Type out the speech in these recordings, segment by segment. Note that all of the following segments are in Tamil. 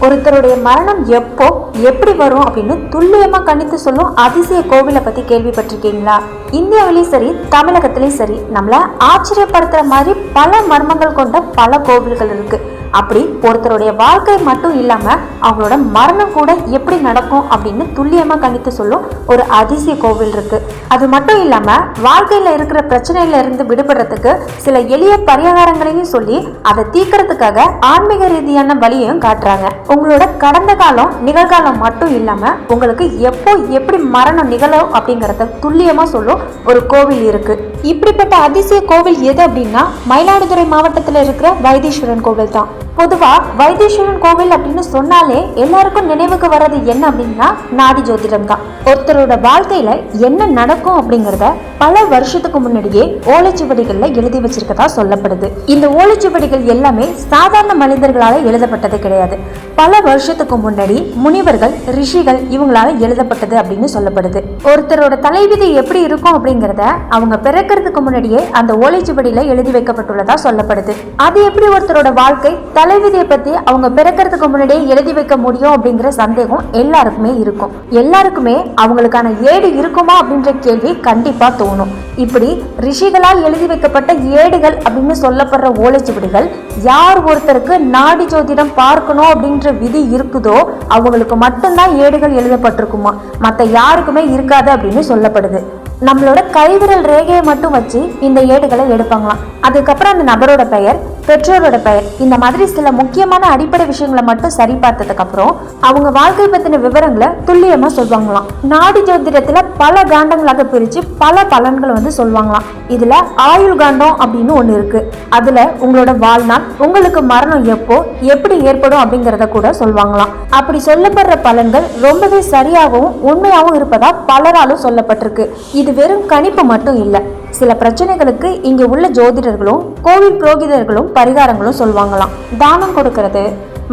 ஒருத்தருடைய மரணம் எப்போ எப்படி வரும் அப்படின்னு துல்லியமாக கணித்து சொல்லும் அதிசய கோவிலை பற்றி கேள்விப்பட்டிருக்கீங்களா? இந்தியாவிலையும் சரி தமிழகத்திலையும் சரி நம்மளை ஆச்சரியப்படுத்துகிற மாதிரி பல மர்மங்கள் கொண்ட பல கோவில்கள் இருக்குது அப்படி ஒருத்தருடைய வாழ்க்கை மட்டும் இல்லாமல் அவங்களோட மரணம் கூட எப்படி நடக்கும் அப்படின்னு துல்லியமாக கணித்து சொல்லும் ஒரு அதிசய கோவில் இருக்குது அது மட்டும் இல்லாமல் வாழ்க்கையில் இருக்கிற பிரச்சனையில இருந்து விடுபடுறதுக்கு சில எளிய பரிகாரங்களையும் சொல்லி அதை தீக்கிறதுக்காக ஆன்மீக ரீதியான வழியையும் காட்டுறாங்க. உங்களோட கடந்த காலம் நிகழ்காலம் மட்டும் இல்லாமல் உங்களுக்கு எப்போ எப்படி மரணம் நிகழும் அப்படிங்கிறத துல்லியமாக சொல்லும் ஒரு கோவில் இருக்குது இப்படிப்பட்ட அதிசய கோவில் எது அப்படின்னா மயிலாடுதுறை மாவட்டத்தில் இருக்கிற வைத்தீஸ்வரன் கோவில் தான் பொதுவா வைத்தீஸ்வரன் கோவில் அப்படின்னு சொன்னாலே எல்லாருக்கும் நினைவுக்கு வர்றது என்ன அப்படின்னா நாடி ஜோதிடம் தான் ஒருத்தரோட வாழ்க்கையில என்ன நடக்கும் அப்படிங்கறத பல வருஷத்துக்கு முன்னாடியே ஓலைச்சுவடிகள்ல எழுதி வச்சிருக்கதா சொல்லப்படுது. இந்த ஓலைச்சுவடிகள் எல்லாமே சாதாரண மனிதர்களால எழுதப்பட்டது கிடையாது. பல வருஷத்துக்கு முன்னாடி முனிவர்கள் ரிஷிகள் இவங்களால எழுதப்பட்டது அப்படின்னு சொல்லப்படுது. ஒருத்தரோட தலைவிதி எப்படி இருக்கும் அப்படிங்கறத அவங்க பிறக்கிறதுக்கு முன்னாடியே அந்த ஓலைச்சுவடியில எழுதி வைக்கப்பட்டுள்ளதா சொல்லப்படுது. அது எப்படி ஒருத்தரோட வாழ்க்கை தலைவிதியை பத்தி அவங்க பிறக்கிறதுக்கு முன்னாடியே எழுதி வைக்க முடியும் அப்படிங்கிற சந்தேகம் எல்லாருக்குமே இருக்கும். எல்லாருக்குமே அவங்களுக்கான ஏடு இருக்குமா அப்படின்ற கேள்வி கண்டிப்பா தோணும். இப்படி ரிஷிகளால் எழுதி வைக்கப்பட்ட ஏடுகள் அப்படின்னு சொல்லப்படுற ஓலைச்சுவடிகள் யார் ஒருத்தருக்கு நாடி ஜோதிடம் பார்க்கணும் அப்படின்ற விதி இருக்குதோ அவங்களுக்கு மட்டும்தான் ஏடுகள் எழுதப்பட்டிருக்குமா? மற்ற யாருக்குமே இருக்காது அப்படின்னு சொல்லப்படுது. நம்மளோட கைவிரல் ரேகையை மட்டும் வச்சு இந்த ஏடுகளை எடுப்பாங்களாம். அதுக்கப்புறம் அந்த நபரோட பெயர் பெற்றோரோட பெயர். இந்த மாதிரி சில முக்கியமான அடிப்படை விஷயங்களை மட்டும் சரி பார்த்ததுக்கு அப்புறம் அவங்க வாழ்க்கை பத்தின விவரங்களை துல்லியமா சொல்லுவாங்களாம் நாடி ஜோதிடத்துல பல காண்டங்களாக பிரிச்சு பல பலன்களை வந்து சொல்லுவாங்களாம் இதுல ஆயுள் காண்டம் அப்படின்னு ஒண்ணு இருக்கு. அதுல உங்களோட வாழ்நாள் உங்களுக்கு மரணம் எப்போ எப்படி ஏற்படும் அப்படிங்கறத கூட சொல்லுவாங்களாம் அப்படி சொல்லப்படுற பலன்கள் ரொம்பவே சரியாகவும் உண்மையாகவும் இருப்பதா பலராலும் சொல்லப்பட்டிருக்கு. இது வெறும் கணிப்பு மட்டும் இல்லை. சில பிரச்சனைகளுக்கு இங்கே உள்ள ஜோதிடர்களும் கோவில் புரோகிதர்களும் பரிகாரங்களும் சொல்லுவாங்களாம் தானம் கொடுக்கறது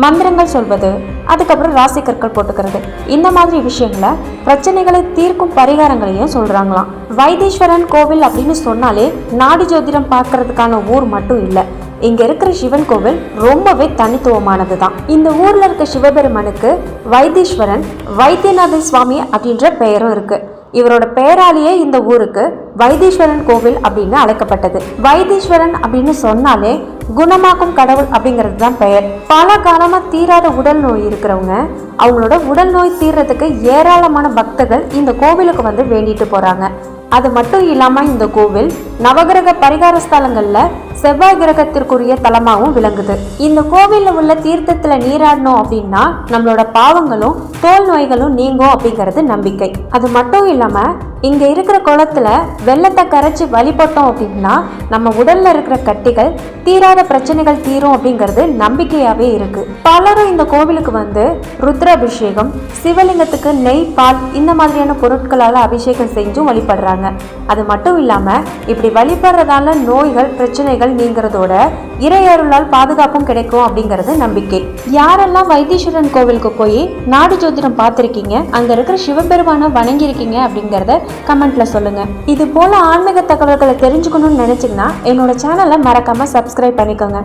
மந்திரங்கள் சொல்வது அதுக்கப்புறம் ராசி கற்கள் போட்டுக்கிறது. இந்த மாதிரி விஷயங்களை பிரச்சனைகளை தீர்க்கும் பரிகாரங்களையும் சொல்கிறாங்களாம் வைத்தீஸ்வரன் கோவில் அப்படின்னு சொன்னாலே நாடி ஜோதிடம் பார்க்கறதுக்கான ஊர் மட்டும் இல்லை. இங்க இருக்கிற சிவன் கோவில் ரொம்பவே தனித்துவமானது தான் இந்த ஊர்ல இருக்க சிவபெருமனுக்கு வைத்தீஸ்வரன் வைத்தியநாத சுவாமி அப்படின்ற பெயரும் இருக்கு. இவரோட பெயராலேயே இந்த ஊருக்கு வைத்தீஸ்வரன் கோவில் அப்படின்னு அழைக்கப்பட்டது. வைத்தீஸ்வரன் அப்படின்னு சொன்னாலே குணமாக்கும் கடவுள் அப்படிங்கிறது தான் பெயர். பல காலமாக தீராத உடல் நோய் இருக்கிறவங்க அவங்களோட உடல் நோய் தீர்றதுக்கு ஏராளமான பக்தர்கள் இந்த கோவிலுக்கு வந்து வேண்டிட்டு போகிறாங்க அது மட்டும் இல்லாமல் இந்த கோவில் நவகிரக பரிகார ஸ்தலங்களில் செவ்வாய் கிரகத்திற்குரிய தலமாகவும் விளங்குது. இந்த கோவிலில் உள்ள தீர்த்தத்தில் நீராடணும் அப்படின்னா நம்மளோட பாவங்களும் தோல் நோய்களும் நீங்கும் அப்படிங்கிறது நம்பிக்கை. அது மட்டும் இல்லாமல் இங்கே இருக்கிற குளத்துல வெள்ளத்தை கரைச்சி வழிபட்டோம் அப்படின்னா நம்ம உடலில் இருக்கிற கட்டிகள் தீராத பிரச்சனைகள் தீரும் அப்படிங்கிறது நம்பிக்கையாகவே இருக்குது பலரும் இந்த கோவிலுக்கு வந்து ருத்ராபிஷேகம் சிவலிங்கத்துக்கு நெய் பால் இந்த மாதிரியான பொருட்களால் அபிஷேகம் செஞ்சும் வழிபடுறாங்க. அது மட்டும் இல்லாமல் இப்படி வழிபடுறதால நோய்கள் பிரச்சனைகள் நீங்கிறதோட இறையருளால் பாதுகாப்பும் கிடைக்கும் அப்படிங்கிறது நம்பிக்கை. யாரெல்லாம் வைத்தீஸ்வரன் கோவிலுக்கு போய் நாடு ஜோதிடம் பார்த்துருக்கீங்க அங்க இருக்கிற சிவபெருமானை வணங்கியிருக்கீங்க அப்படிங்கிறத கமெண்ட்ல சொல்லுங்க. இது போல ஆன்மீக தகவல்களை தெரிஞ்சுக்கணும்னு நினைச்சீங்கன்னா என்னோட சேனலை மறக்காம சப்ஸ்கிரைப் பண்ணிக்கோங்க.